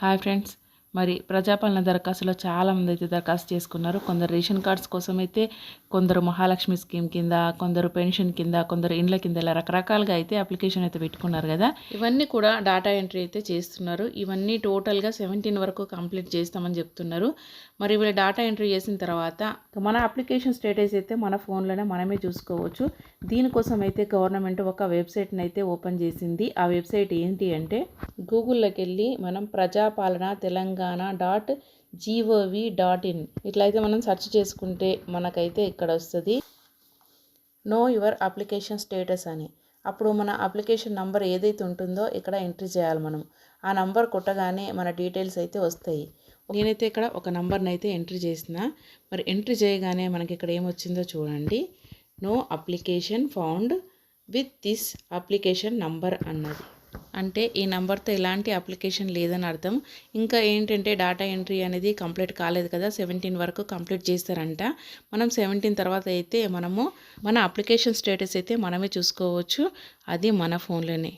Hi friends మరి ప్రజాపాలన దరఖాస్తులో చాలామంది అయితే దరఖాస్తు చేసుకున్నారు. కొందరు రేషన్ కార్డ్స్ కోసం అయితే కొందరు మహాలక్ష్మి స్కీమ్ కింద కొందరు పెన్షన్ కింద కొందరు ఇండ్ల కింద ఇలా రకరకాలుగా అయితే అప్లికేషన్ అయితే పెట్టుకున్నారు కదా. ఇవన్నీ కూడా డేటా ఎంట్రీ అయితే చేస్తున్నారు. ఇవన్నీ టోటల్గా సెవెంటీన్ వరకు కంప్లీట్ చేస్తామని చెప్తున్నారు. మరి వీళ్ళు డేటా ఎంట్రీ చేసిన తర్వాత మన అప్లికేషన్ స్టేటస్ అయితే మన ఫోన్లోనే మనమే చూసుకోవచ్చు. దీనికోసం అయితే గవర్నమెంట్ ఒక వెబ్సైట్ని అయితే ఓపెన్ చేసింది. ఆ వెబ్సైట్ ఏంటి అంటే గూగుల్లోకి వెళ్ళి మనం Prajapalana Telangana dot gov dot in. ఇట్లా అయితే మనం సెర్చ్ చేసుకుంటే మనకైతే ఇక్కడ వస్తుంది. నో యువర్ అప్లికేషన్ స్టేటస్ అని. అప్పుడు మన అప్లికేషన్ నంబర్ ఏదైతే ఉంటుందో ఇక్కడ ఎంట్రీ చేయాలి మనం. ఆ నంబర్ కొట్టగానే మన డీటెయిల్స్ అయితే వస్తాయి. నేనైతే ఇక్కడ ఒక నంబర్ని అయితే ఎంట్రీ చేసిన. మరి ఎంట్రీ చేయగానే మనకి ఇక్కడ ఏమొచ్చిందో చూడండి. No application found with this application number అన్నది. అంటే ఈ నెంబర్తో ఎలాంటి అప్లికేషన్ లేదని అర్థం. ఇంకా ఏంటంటే డేటా ఎంట్రీ అనేది కంప్లీట్ కాలేదు కదా సెవెంటీన్ వరకు కంప్లీట్ చేస్తారంట. మనం సెవెంటీన్ తర్వాత అయితే మనము మన అప్లికేషన్ స్టేటస్ అయితే మనమే చూసుకోవచ్చు. అది మన ఫోన్లోనే.